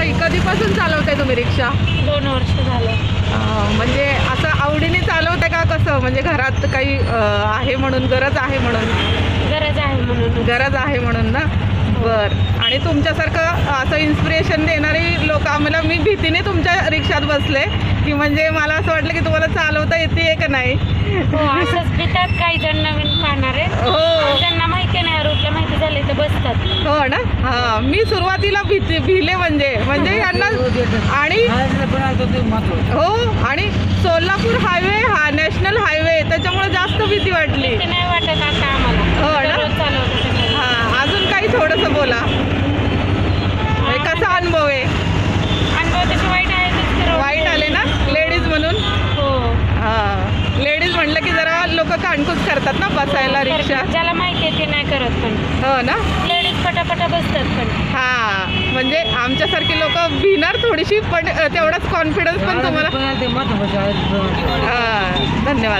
ताई कधीपासून चालवताय तुम्ही रिक्षा? दोन वर्ष झालं. म्हणजे असं आवडीने चालवताय का कसं? म्हणजे घरात काही अं, आहे म्हणून गरज आहे म्हणून? गरज आहे म्हणून. गरज आहे म्हणून ना? बर. आणि तुमच्यासारखं असं इन्स्पिरेशन देणारी लोक आम्हाला मी भीतीने तुमच्या रिक्षात बसले की म्हणजे मला असं वाटलं की तुम्हाला चालवता येते का नाही? हो असंच. पितात काही जण नवीन पाहणारे. हो त्यांना माहिती नाही रूटला माहिती झाले तर बसतात हो ना? हा मी सुरुवातीला भीती भिले म्हणजे. म्हणजे यांना आणि हो आणि सोलापूर हायवे हा नॅशनल हायवे त्याच्यामुळे जास्त भीती वाटली. हो ना? हा अजून काही थोडंसं बोला. कसा अनुभव आहे? वाईट आले ना? लेडीज म्हणून? हो. हा. लेडीज म्हणलं की जरा लोक काणकूस करतात ना बसायला रिक्षा? ज्याला माहिती आहे ते नाही करत पण. हो ना? पटापटा बसतात पण. हा म्हणजे आमच्यासारखी लोक भिणार थोडीशी पण तेवढाच कॉन्फिडन्स पण तुम्हाला धन्यवाद.